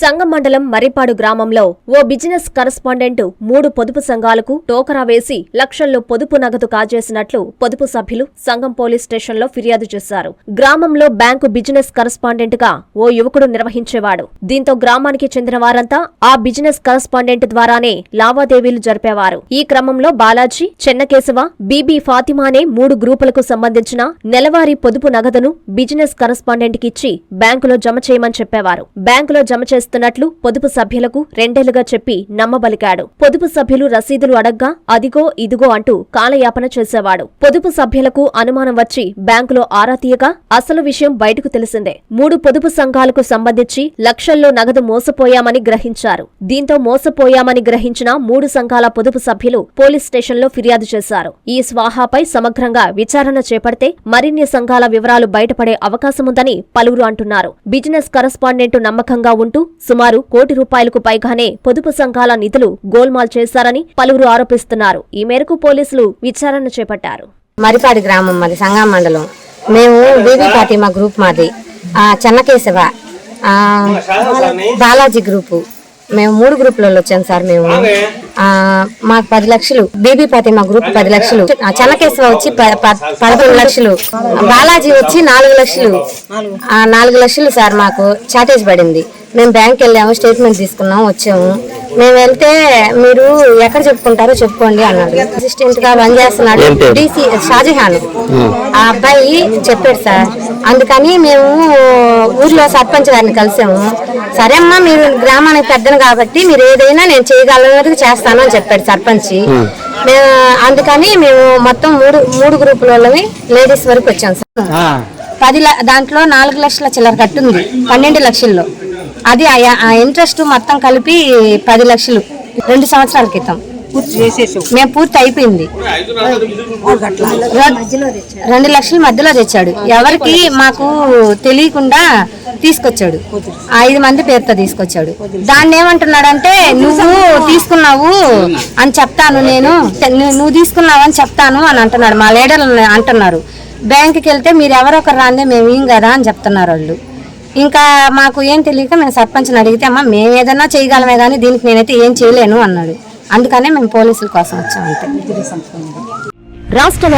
సంగం మండలం మరిపాడు గ్రామంలో ఓ business correspondent మూడు పొదుపు సంఘాలకు టోకరా వేసి లక్షల్లో పొదుపు నగదు కాజేసినట్లు పొదుపు సభ్యులు సంఘం పోలీస్ స్టేషన్లో ఫిర్యాదు చేశారు. గ్రామంలో బ్యాంకు బిజినెస్ కరస్పాండెంట్గా ఓ యువకుడు నిర్వహించేవాడు. దీంతో గ్రామానికి చెందిన వారంతా ఆ బిజినెస్ కరస్పాండెంట్ ద్వారానే లావాదేవీలు జరిపేవారు. ఈ క్రమంలో బాలాజీ చెన్నకేశవ బీబీ ఫాతిమా అనే మూడు గ్రూపులకు సంబంధించిన నెలవారీ పొదుపు నగదును బిజినెస్ కరస్పాండెంట్ కిచ్చి బ్యాంకులో జమ చేయమని చెప్పేవారు. బ్యాంకులో జమ చేస్తున్నట్లు పొదుపు సభ్యులకు రెండేళ్ళుగా చెప్పి నమ్మబలికాడు. పొదుపు సభ్యులు రసీదులు అడగ్గా అదిగో ఇదిగో అంటూ కాలయాపన చేసేవాడు. పొదుపు సభ్యులకు అనుమానం వచ్చి బ్యాంకులో ఆరా తీయగా అసలు విషయం బయటకు తెలిసిందే. మూడు పొదుపు సంఘాలకు సంబంధించి లక్షల్లో నగదు మోసపోయామని గ్రహించారు. దీంతో మోసపోయామని గ్రహించిన మూడు సంఘాల పొదుపు సభ్యులు పోలీస్ స్టేషన్లో ఫిర్యాదు చేశారు. ఈ స్వాహాపై సమగ్రంగా విచారణ చేపడితే మరిన్ని సంఘాల వివరాలు బయటపడే అవకాశముందని పలువురు అంటున్నారు. బిజినెస్ కరస్పాండెంట్ నమ్మకంగా ఉంటూ సుమారు కోటి రూపాయలకు పైగానే పొదుపు సంఘాల నిధులు గోల్మాల్ చేశారని పలువురు ఆరోపిస్తున్నారు. ఈ మేరకు పోలీసులు విచారణ చేపట్టారు. మరిపాడి గ్రామం మాది సంగం మండలం. మేము బేబీ మా గ్రూప్ మాది. చెన్నకేశవ బాలాజీ గ్రూపు. మేము మూడు గ్రూపులలో వచ్చాం సార్ మేము. మాకు పది లక్షలు. బేబీ ఫాతిమా గ్రూప్ పది లక్షలు. చెన్నకేశవ వచ్చి పదకొండు లక్షలు. బాలాజీ వచ్చి నాలుగు లక్షలు. ఆ, నాలుగు లక్షలు సార్ మాకు చాటేజ్ పడింది. మేము బ్యాంక్ వెళ్ళాము స్టేట్మెంట్ తీసుకున్నాము వచ్చాము. మేము వెళ్తే మీరు ఎక్కడ చెప్పుకుంటారో చెప్పుకోండి అన్నాడు. అసిస్టెంట్గా పని చేస్తున్నాడు డీసీ షాజహాన్. ఆ అబ్బాయి చెప్పాడు సార్. అందుకని మేము ఊర్లో సర్పంచ్ గారిని కలిసాము. సరే అమ్మా మీరు గ్రామానికి పెద్దను కాబట్టి మీరు ఏదైనా నేను చేయగలనది చేస్తాను అని చెప్పాడు సర్పంచ్. మేము అందుకని మేము మొత్తం మూడు మూడు గ్రూపులలోని లేడీస్ వరకు వచ్చాం సార్. పది దాంట్లో నాలుగు లక్షల చిల్లర కట్టుంది పన్నెండు లక్షల్లో. అది ఆ- ఆ ఇంట్రెస్ట్ మొత్తం కలిపి పది లక్షలు రెండు సంవత్సరాల క్రితం. మేము పూర్తి అయిపోయింది. రెండు లక్షల మధ్యలో తెచ్చాడు. ఎవరికి మాకు తెలియకుండా తీసుకొచ్చాడు. ఐదు మంది పేరుతో తీసుకొచ్చాడు. దాన్ని ఏమంటున్నాడంటే నువ్వు తీసుకున్నావు అని చెప్తాను నేను. నువ్వు తీసుకున్నావు అని చెప్తాను అని అంటున్నాడు. మా లీడర్లు అంటున్నారు. బ్యాంకుకి వెళ్తే మీరు ఎవరో ఒకరు రాందే మేము ఏం కదా అని చెప్తున్నారు వాళ్ళు. ఇంకా మాకు ఏం తెలియక మేము సర్పంచ్ని అడిగితే అమ్మ మేము ఏదైనా చేయగలమే కానీ దీనికి నేనైతే ఏం చేయలేను అన్నాడు. అందుకనే మేము పోలీసుల కోసం వచ్చాం అంతే రాష్ట్ర